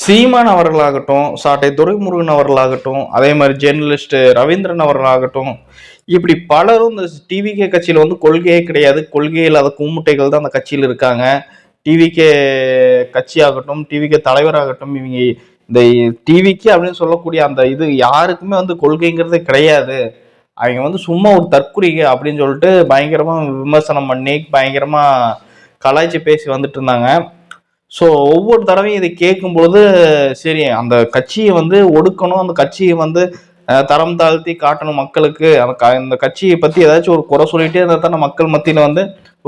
சீமான் அவர்களாகட்டும் சாட்டை துரைமுருகன் அவர்களாகட்டும் அதே மாதிரி ஜேர்னலிஸ்ட் ரவீந்திரன் அவர்களாகட்டும் இப்படி பலரும் இந்த டிவிகே கட்சியில் வந்து கொள்கையே கிடையாது. கொள்கை இல்லாத கூமுட்டைகள் தான் அந்த கட்சியில் இருக்காங்க. டிவிகே கட்சியாகட்டும் டிவிகே தலைவராகட்டும் இவங்க இந்த டிவிக்கு அப்படின்னு சொல்லக்கூடிய அந்த இது யாருக்குமே வந்து கொள்கைங்கிறதே கிடையாது. அவங்க வந்து சும்மா ஒரு தற்குறிக அப்படின்னு சொல்லிட்டு பயங்கரமாக விமர்சனம் பண்ணி பயங்கரமாக கலாய்ச்சி பேசி வந்துட்டு இருந்தாங்க. ஸோ ஒவ்வொரு தடவையும் இதை கேட்கும் பொழுது சரி அந்த கட்சியை வந்து ஒடுக்கணும் அந்த கட்சியை வந்து தரம் தாழ்த்தி காட்டணும் மக்களுக்கு. அந்த க இந்த கட்சியை பற்றி ஏதாச்சும் ஒரு குறை சொல்லிட்டே இருந்தால் தானே மக்கள் மத்தியில் வந்து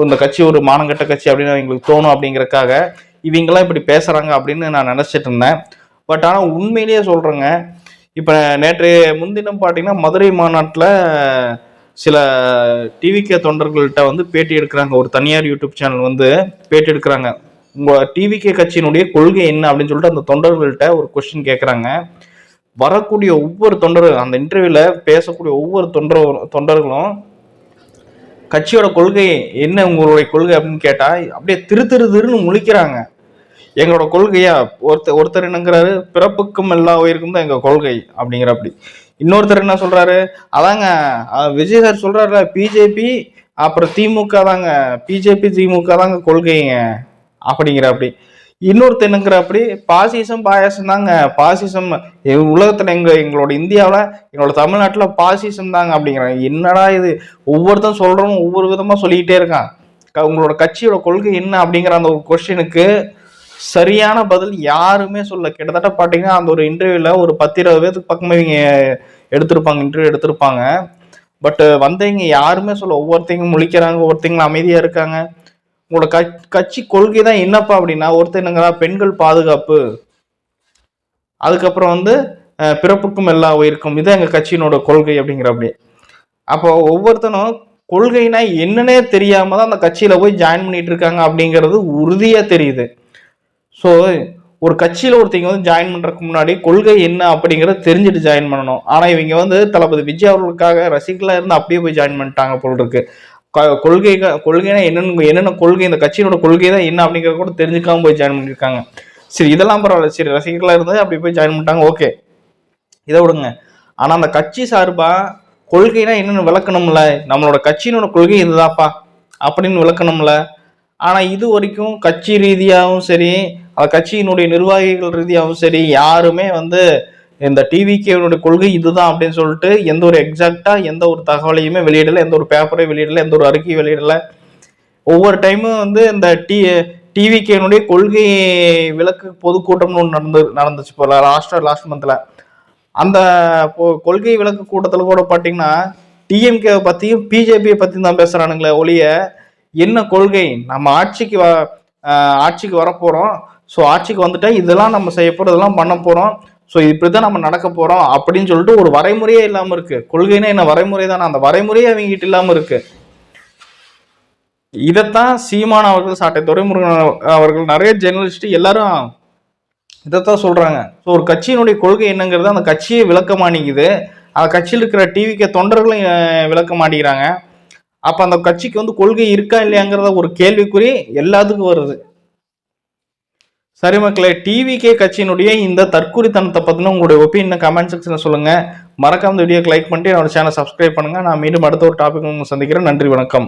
இந்த கட்சி ஒரு மானங்கட்ட கட்சி அப்படின்னு அவங்களுக்கு தோணும் அப்படிங்கிறக்காக இவங்கெல்லாம் இப்படி பேசுகிறாங்க அப்படின்னு நான் நினச்சிட்டு இருந்தேன். பட் ஆனால் உண்மையிலேயே சொல்கிறேங்க இப்போ நேற்று முன்தினம் பார்த்தீங்கன்னா மதுரை மாநாட்டில் சில டிவிகே தொண்டர்கள்ட்ட வந்து பேட்டி எடுக்கிறாங்க. ஒரு தனியார் யூடியூப் சேனல் வந்து பேட்டி எடுக்கிறாங்க. உங்க டிவிகே கட்சியினுடைய கொள்கை என்ன அப்படின்னு சொல்லிட்டு அந்த தொண்டர்கள்ட்ட ஒரு கொஸ்டின் கேட்குறாங்க வரக்கூடிய ஒவ்வொரு தொண்டரும் அந்த இன்டர்வியூல பேசக்கூடிய ஒவ்வொரு தொண்டர் தொண்டர்களும் கட்சியோட கொள்கை என்ன உங்களுடைய கொள்கை அப்படின்னு கேட்டா அப்படியே திரு திரு திருன்னு முழிக்கிறாங்க. எங்களோட கொள்கையா? ஒருத்தர் ஒருத்தர் என்னங்கிறாரு பிறப்புக்கும் எல்லா உயிருக்கும் தான் எங்க கொள்கை அப்படிங்கிற அப்படி இன்னொருத்தர் என்ன சொல்றாரு அதாங்க விஜய் சார் சொல்றாருல பிஜேபி அப்புறம் திமுக தாங்க பிஜேபி திமுக தாங்க கொள்கைங்க. அப்படிங்கிற அப்படி அப்படி பாசிசம் பாயாசம் தாங்க பாசிசம் உலகத்துல எங்க எங்களோட இந்தியாவில் எங்களோட தமிழ்நாட்டுல பாசிசம் தாங்க அப்படிங்கிறாங்க. என்னடா இது? ஒவ்வொருத்தரும் சொல்றவங்க ஒவ்வொரு விதமா சொல்லிக்கிட்டே இருக்கான். க- உங்களோட கட்சியோட கொள்கை என்ன அப்படிங்கிற அந்த ஒரு கொஸ்டினுக்கு சரியான பதில் யாருமே சொல்ல கிட்டத்தட்ட பார்த்தீங்கன்னா அந்த ஒரு இன்டர்வியூல ஒரு பத்து இருபது பேத்துக்கு பக்கமே இவங்க எடுத்திருப்பாங்க இன்டர்வியூ எடுத்திருப்பாங்க. பட் வந்தவங்க யாருமே சொல்ல ஒவ்வொருத்தங்க முழிக்கிறாங்க ஒவ்வொருத்தங்களும் அமைதியா இருக்காங்க. உங்களோட கட்சி கட்சி கொள்கை தான் என்னப்பா அப்படின்னா ஒருத்தர் என்னங்கிறா பெண்கள் பாதுகாப்பு. அதுக்கப்புறம் வந்து பிறப்புக்கும் எல்லா உயிருக்கும். இது எங்கள் கட்சியினோட கொள்கை அப்படிங்கிற அப்படி அப்போ ஒவ்வொருத்தனும் கொள்கைனா என்னன்னே தெரியாம தான் அந்த கட்சியில போய் ஜாயின் பண்ணிட்டு இருக்காங்க அப்படிங்கிறது உறுதியா தெரியுது. ஸோ ஒரு கட்சியில ஒருத்தங்க வந்து ஜாயின் பண்றதுக்கு முன்னாடி கொள்கை என்ன அப்படிங்கிறத தெரிஞ்சுட்டு ஜாயின் பண்ணணும். ஆனா இவங்க வந்து தளபதி விஜய் அவர்களுக்காக ரசிகர்களா இருந்து அப்படியே போய் ஜாயின் பண்ணிட்டாங்க போல் இருக்கு. கொள்கை கொள்கைனா என்னென்ன என்னென்ன கொள்கை இந்த கட்சியினோட கொள்கை தான் என்ன அப்படிங்கிறத கூட தெரிஞ்சுக்காம போய் ஜாயின் பண்ணியிருக்காங்க. சரி இதெல்லாம் பரவாயில்ல. சரி ரசிகர்களாக இருந்தால் அப்படி போய் ஜாயின் பண்ணிட்டாங்க. ஓகே இதை விடுங்க. ஆனால் அந்த கட்சி சார்பா கொள்கைனா என்னென்னு விளக்கணும்ல? நம்மளோட கட்சியினோட கொள்கை இதுதாப்பா அப்படின்னு விளக்கணும்ல? ஆனால் இது வரைக்கும் கட்சி ரீதியாகவும் சரி அந்த கட்சியினுடைய நிர்வாகிகள் ரீதியாகவும் சரி யாருமே வந்து இந்த டிவிகேனுடைய கொள்கை இதுதான் அப்படின்னு சொல்லிட்டு எந்த ஒரு எக்ஸாக்டாக எந்த ஒரு தகவலையுமே வெளியிடலை எந்த ஒரு பேப்பரையும் வெளியிடலை எந்த ஒரு அறிக்கையும் வெளியிடல. ஒவ்வொரு டைமும் வந்து இந்த டி டிவிகேனுடைய கொள்கை விளக்கு பொதுக்கூட்டம்னு ஒன்று நடந்து நடந்துச்சு இப்போ லாஸ்ட் லாஸ்ட் மந்தில் அந்த கொள்கை விளக்கு கூட்டத்தில் கூட பார்த்தீங்கன்னா டிஎம்கேவை பற்றியும் பிஜேபியை பற்றியும் தான் பேசுகிறானுங்களே ஒழிய என்ன கொள்கை? நம்ம ஆட்சிக்கு வ ஆட்சிக்கு வரப்போகிறோம் ஸோ ஆட்சிக்கு வந்துட்டால் இதெல்லாம் நம்ம செய்ய போகிறோம் இதெல்லாம் பண்ண போகிறோம் ஸோ இப்படி தான் நம்ம நடக்க போகிறோம் அப்படின்னு சொல்லிட்டு ஒரு வரைமுறையே இல்லாமல் இருக்கு. கொள்கைன்னா என்ன வரைமுறை தானே? அந்த வரைமுறையே அவங்க கிட்ட இல்லாமல் இருக்கு. இதைத்தான் சீமான் அவர்கள் சாட்டை துரைமுருகன் அவர்கள் நிறைய ஜெர்னலிஸ்ட்டு எல்லாரும் இதைத்தான் சொல்கிறாங்க ஸோ ஒரு கட்சியினுடைய கொள்கை என்னங்கிறது அந்த கட்சியை விளக்க மாட்டேங்குது. அந்த கட்சியில் இருக்கிற டிவிக்கு தொண்டர்களும் விளக்க மாட்டேங்கிறாங்க. அப்போ அந்த கட்சிக்கு வந்து கொள்கை இருக்கா இல்லையாங்கிறத ஒரு கேள்விக்குறி எல்லாத்துக்கும் வருது. சரி மக்களே டிவிகே கட்சியினுடைய இந்த தற்குறித்தனத்தை பற்றின உங்களுடைய ஒப்பீனியன் கமெண்ட் செக்ஷனில் சொல்லுங்க. மறக்காம இந்த வீடியோக்கு லைக் பண்ணிட்டு என்னோட சேனல் சப்ஸ்கிரைப் பண்ணுங்க. நான் மீண்டும் அடுத்த ஒரு டாபிக் உங்களுக்கு சந்திக்கிறேன். நன்றி வணக்கம்.